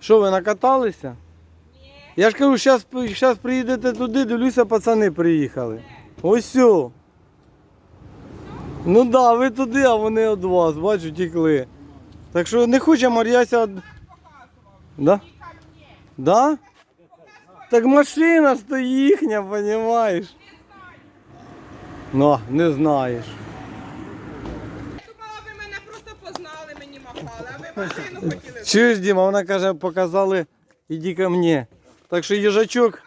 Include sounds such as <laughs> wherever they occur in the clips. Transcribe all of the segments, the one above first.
Що ви накаталися? Ні. Я ж кажу, зараз, зараз приїдете туди, дивлюся, пацани приїхали. Ось. Ну так, да, ви туди, а вони від вас, бачу, тікли. Так що не хоче Мар'яся. од- Да? Да? Так машина ж то їхня, понімаєш? Ну, не знаєш. Думала, ви мене просто познали, мені махали, Чуєш, Діма, вона каже, показали, іди ко мені. Так що їжачок,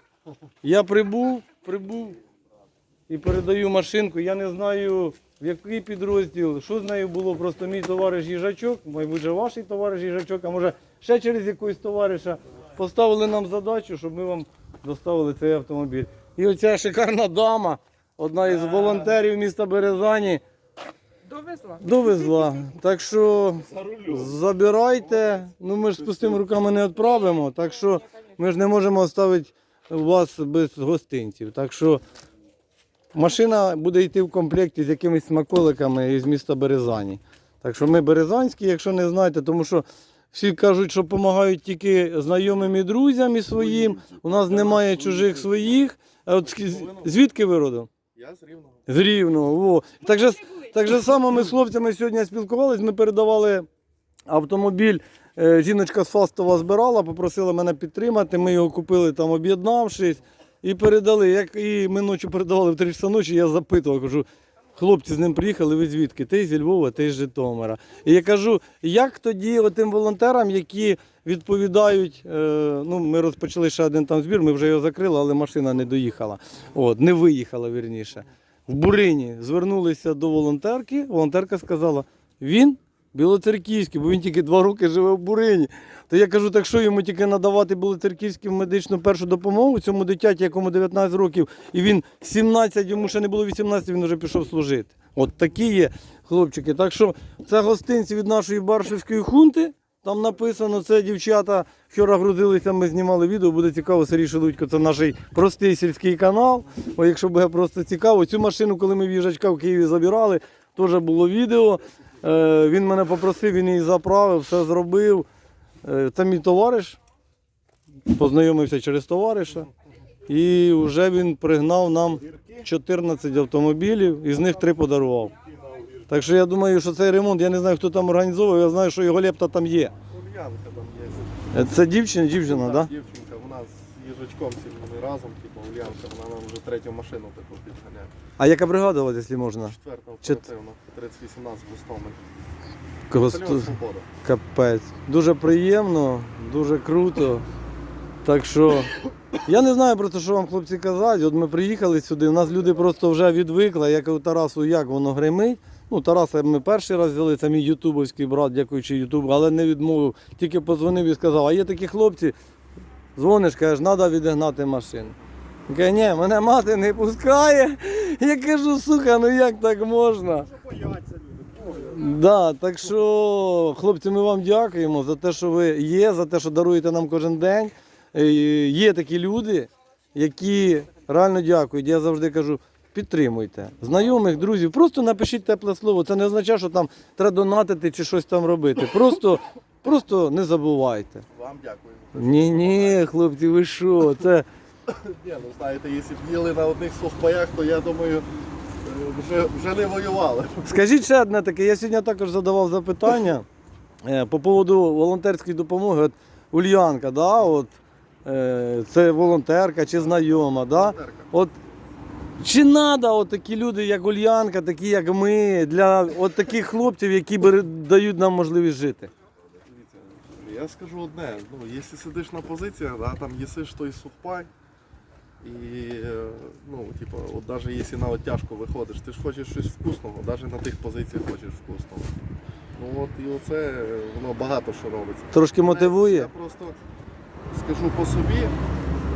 я прибув, прибув і передаю машинку. Я не знаю, в який підрозділ, що з нею було, просто мій товариш їжачок, мабуть, же ваш товариш їжачок, а може ще через якогось товариша поставили нам задачу, щоб ми вам доставили цей автомобіль. І оця шикарна дама, одна із волонтерів міста Березані, Довезла. Довезла. <laughs> Так що забирайте. Ну ми ж з пустими руками не відправимо. Так що ми ж не можемо оставити вас без гостинців. Так що машина буде йти в комплекті з якимись смаколиками із міста Березані. Так що ми березанські, якщо не знаєте, тому що всі кажуть, що допомагають тільки знайомим і друзям і своїм. У нас немає чужих своїх. А от звідки ви родом? Я з рівного. З Рівного. Во. Так, же, так же само ми з хлопцями сьогодні спілкувалися, ми передавали автомобіль. Е, Жіночка з Фастова збирала, попросила мене підтримати. Ми його купили там, об'єднавшись, і передали. Як і ми ночі передавали в 3 часа ночі, я запитував, кажу, хлопці з ним приїхали, ви звідки? Ти зі Львова, ти з Житомира. І я кажу, як тоді отим волонтерам, які відповідають, е, ну ми розпочали ще один там збір, ми вже його закрили, але машина не доїхала. От, не виїхала вірніше. В Бурині звернулися до волонтерки. Волонтерка сказала, він білоцерківський, бо він тільки два роки живе в Бурині. То я кажу, так що йому тільки надавати білоцерківську медичну першу допомогу цьому дитяті, якому 19 років, і він 17, йому ще не було 18, він вже пішов служити. От такі є хлопчики. Так що це гостинці від нашої Баршівської хунти. Там написано, це дівчата вчора грузилися, ми знімали відео, буде цікаво, Сергій Шелудько, це наш простий сільський канал. О, якщо буде просто цікаво, цю машину, коли ми в їжачка в Києві забирали, теж було відео. Е, він мене попросив, він її заправив, все зробив. Е, це мій товариш, познайомився через товариша. І вже він пригнав нам 14 автомобілів, із них три подарував. Так що я думаю, що цей ремонт, я не знаю, хто там організовує, я знаю, що його лепта там є. Ульянка там є. Е, Це дівчина, дівчина, так? Да? Дівчинка, вона з їжачком всім вони разом, типу, Ульянка, вона нам вже третю машину таку підганяє. А яка бригада у вас, якщо можна? Четверта оперативна, 3018 Гостомель. Кого Батальйон сто- Свобода. Капець. Дуже приємно, дуже круто. Так що я не знаю просто, що вам хлопці казати. От ми приїхали сюди, у нас люди просто вже відвикли. Я кажу Тарасу, як воно гримить. Ну, Тараса ми перший раз взяли, це мій ютубовський брат, дякуючи Ютубу, але не відмовив. Тільки подзвонив і сказав, а є такі хлопці, дзвониш, кажеш, треба відігнати машину. Він каже, ні, мене мати не пускає. Я кажу, сука, ну як так можна? Да, так що, хлопці, ми вам дякуємо за те, що ви є, за те, що даруєте нам кожен день. Е, Є такі люди, які реально дякують. Я завжди кажу, підтримуйте. Знайомих, друзів, просто напишіть тепле слово. Це не означає, що там треба донатити чи щось там робити. Просто, просто не забувайте. Вам дякую. Ні, ні, хлопці, ви що? Це Ні, ну знаєте, якщо б їли на одних сухпаях, то я думаю, е, вже, вже не воювали. Скажіть ще одне таке, я сьогодні також задавав запитання е, по поводу волонтерської допомоги. От Ульянка, да, от, е, це волонтерка чи знайома. Да? Волонтерка. От, чи треба такі люди, як Ульянка, такі як ми, для от таких хлопців, які дають нам можливість жити? Дивіться, я скажу одне, ну, якщо сидиш на позиціях, да, там їсиш той сухпай, і, е, ну, типу, от навіть якщо на от тяжко виходиш, ти ж хочеш щось вкусного, навіть на тих позиціях хочеш вкусного. Ну от і оце е, воно багато що робиться. Трошки мотивує? Я просто скажу по собі,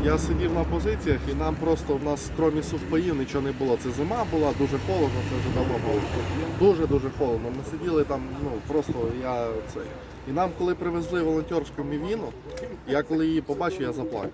я сидів на позиціях і нам просто в нас крім сухпаїв нічого не було. Це зима була, дуже холодно, це вже давно було. Дуже-дуже холодно. Ми сиділи там, ну просто я це. І нам, коли привезли волонтерську мівіну, я коли її побачив, я заплакав.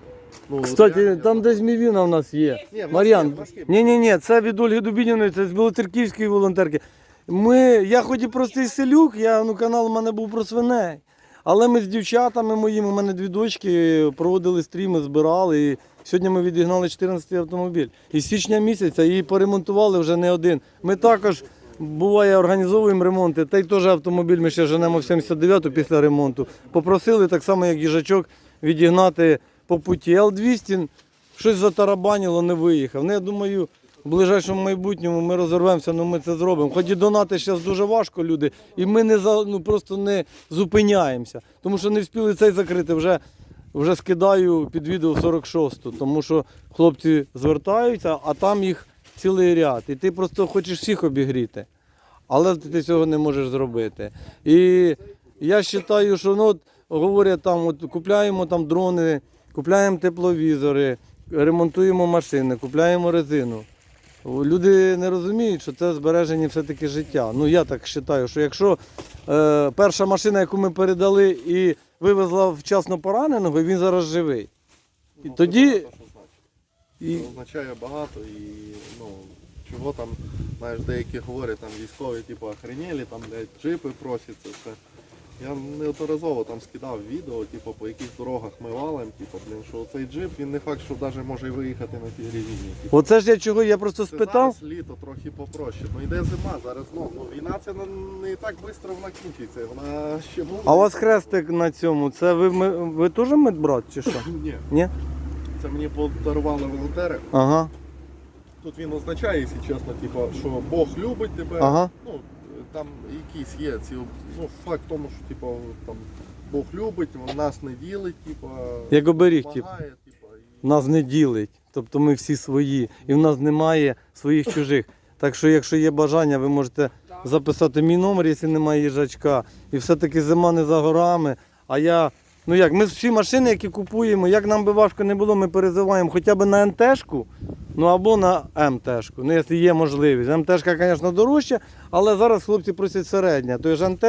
Ну, от Кстати, реально. там десь мівіна в нас є. Ні, в нас є, Мар'ян, нас є. ні, ні, ні, це від Ольги Дубініної, це з Білоцерківської волонтерки. Ми, я хоч і простий селюк, я, ну, канал у мене був про свиней. Але ми з дівчатами моїми, у мене дві дочки, проводили стріми, збирали. І сьогодні ми відігнали 14 автомобіль. І з січня місяця її поремонтували вже не один. Ми також. Буває, організовуємо ремонти. Та й теж автомобіль ми ще женемо в 79-ту після ремонту. Попросили так само, як їжачок, відігнати по путі. Л-200 щось затарабанило, не виїхав. Ну, я думаю, в ближайшому майбутньому ми розорвемося, але ми це зробимо. Хоч і донати зараз дуже важко, люди, і ми не за, ну, просто не зупиняємося. Тому що не встигли цей закрити. Вже, вже скидаю під відео 46-ту, тому що хлопці звертаються, а там їх цілий ряд. І ти просто хочеш всіх обігріти. Але ти цього не можеш зробити. І я вважаю, що ну, от, говорять, там, от, купляємо там дрони, купляємо тепловізори, ремонтуємо машини, купляємо резину. Люди не розуміють, що це збереження все-таки життя. Ну я так вважаю, що якщо е, перша машина, яку ми передали і вивезла вчасно пораненого, він зараз живий. І Ну, тоді- це. І, Це означає багато і ну, чого там, знаєш, деякі говорять, там військові, типу, охренели, там, блядь, джипи просять, це все. Я неодноразово там скидав відео, типу, по яких дорогах ми валим, типу, блін, що цей джип, він не факт, що навіть може і виїхати на тій резині. Типу. оце ж я чого, я просто Це спитав. Зараз літо трохи попроще. Ну йде зима, зараз ну, ну війна це не, не так швидко вона кінчиться. Вона ще буде. А у вас хрестик на цьому, це ви, ми- ви теж медбрат чи що? <laughs> Ні, Ні? це мені подарували волонтери. Ага. Тут він означає, якщо чесно, типу, що Бог любить тебе. Ага. Ну, там якісь є ці ну, факт в тому, що типу, там, Бог любить, він нас не ділить, типу, Як оберіг, типу. допомагає, типу, і... нас не ділить. Тобто ми всі свої, і в нас немає своїх чужих. Так що, якщо є бажання, ви можете записати мій номер, якщо немає їжачка. І все-таки зима не за горами. А я, ну як, ми всі машини, які купуємо, як нам би важко не було, ми перезиваємо хоча б на НТшку, ну або на МТшку. Ну, якщо є можливість. МТшка, звісно, дорожча, але зараз хлопці просять середня. Тож МТ,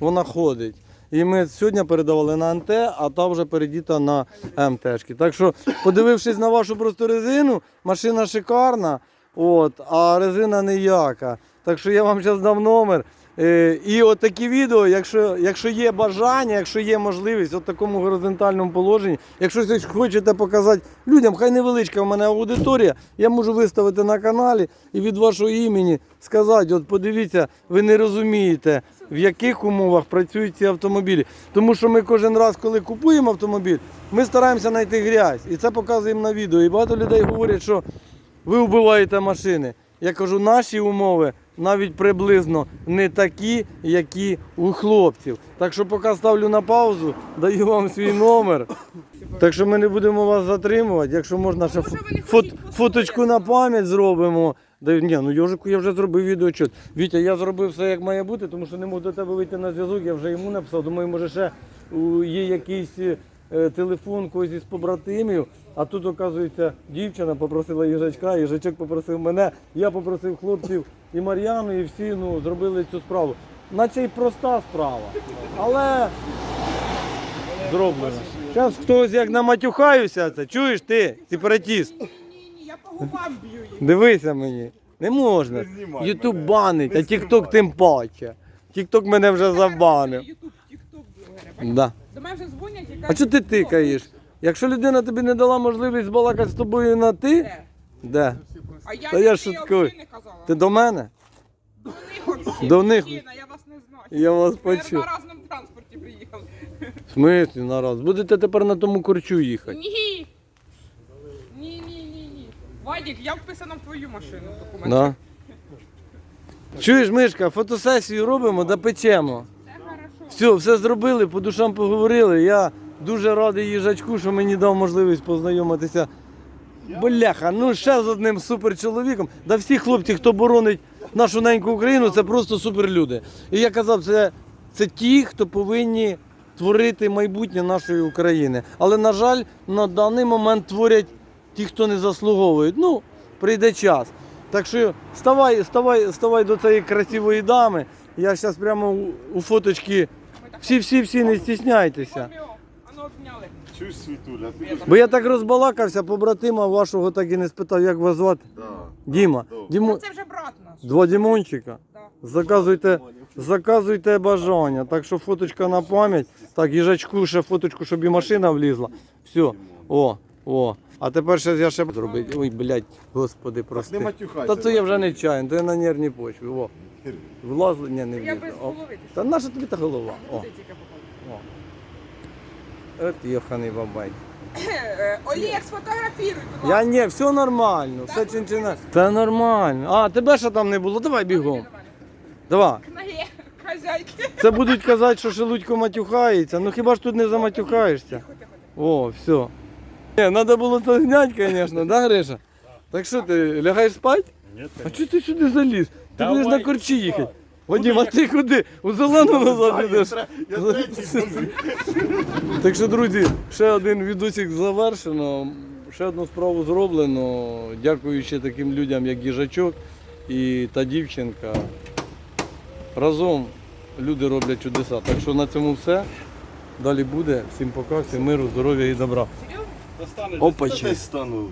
вона ходить. І ми сьогодні передавали на НТ, а та вже передіта на МТшки. Так що, подивившись на вашу просто резину, машина шикарна, от, а резина ніяка. Так що я вам зараз дам номер. Е, і от такі відео, якщо, якщо є бажання, якщо є можливість от такому горизонтальному положенні, якщо щось хочете показати людям, хай невеличка в мене аудиторія, я можу виставити на каналі і від вашого імені сказати, от подивіться, ви не розумієте, в яких умовах працюють ці автомобілі. Тому що ми кожен раз, коли купуємо автомобіль, ми стараємося знайти грязь. І це показуємо на відео. І багато людей говорять, що ви вбиваєте машини. Я кажу, наші умови навіть приблизно не такі, які у хлопців. Так що поки ставлю на паузу, даю вам свій номер. Так що ми не будемо вас затримувати. Якщо можна, ще фот, фоточку на пам'ять зробимо. Да, ні, ну Йожику я вже зробив відеочет. Вітя, я зробив все як має бути, тому що не можу до тебе вийти на зв'язок, я вже йому написав. Думаю, може ще є якийсь е, телефон когось із побратимів. А тут, оказується, дівчина попросила їжачка, їжачок попросив мене, я попросив хлопців і Мар'яну, і всі ну, зробили цю справу. Наче й проста справа. Але зроблено. Зараз хтось як наматюхаюся, це чуєш ти, сепаратіст. Ні, ні, я по губам б'ю їх. Дивися мені. Не можна. Ютуб банить, а Тікток тим паче. Тікток мене вже забанив. Ютуб, тікток, блогери. Да. До мене вже дзвонять і кажуть. А чого ти «О, тикаєш? Якщо людина тобі не дала можливість збалакати з тобою на ти, де?» де? А я, Та я ні, шуткую. взагалі не казала. Ти до мене? До них вообще. До них? Мужчина, я вас не знаю. Я вас Ми почув. на разному транспорті приїхали. В смислі нараз? Будете тепер на тому корчу їхати. Ні. Ні, ні, ні, ні. Вадік, я вписана в твою машину в документі. Да. Чуєш, Мишка, фотосесію робимо, да печемо. Це хорошо. Все, все зробили, по душам поговорили. Я дуже радий їжачку, що мені дав можливість познайомитися. Бляха, ну ще з одним суперчоловіком. Да всі хлопці, хто боронить нашу неньку Україну, це просто суперлюди. І я казав, це, це ті, хто повинні творити майбутнє нашої України. Але, на жаль, на даний момент творять ті, хто не заслуговують. Ну, прийде час. Так що ставай, ставай, ставай до цієї красивої дами. Я зараз прямо у, у фоточки. Всі-всі-всі, не стісняйтеся. Ну обняли. Чуєш, Світуля, ти Бо я так розбалакався, побратима вашого так і не спитав, як вас звати. Да. Діма. Добре. Дімо... Це вже брат наш. Два Дімончика. Да. Заказуйте Заказуйте бажання. Так що фоточка на пам'ять. Так, їжачку ще фоточку, щоб і машина влізла. Все. О, о. А тепер ще я ще зробити. Ой, блядь, господи, прости. не матюхайся. Та це я вже не чаю, то я на нервній почві. О. Влазли, ні, не Я О. голови. Та наша тобі та голова. О? От йоханий бабай. <coughs> Олег, сфотографіруй, будь ласка. Я ні, все нормально, все чинчина. Та нормально. А, тебе ще там не було, давай бігом. Давай. Кнаги, <laughs> хазяйки. Це будуть казати, що Шелудько матюхається. Ну хіба ж тут не заматюхаєшся? О, все. Ні, треба було це зняти, звісно, да, Гриша? Так що ти лягаєш спати? Ні, А чого ти сюди заліз? Ти будеш на корчі їхати. Вадим, а ти куди? У зелену назад йдеш. Я третій. Так що, друзі, ще один відосик завершено. Ще одну справу зроблено. Дякуючи таким людям, як їжачок і та дівчинка. Разом люди роблять чудеса. Так що на цьому все. Далі буде. Всім пока, всім миру, здоров'я і добра. Опачі. стану.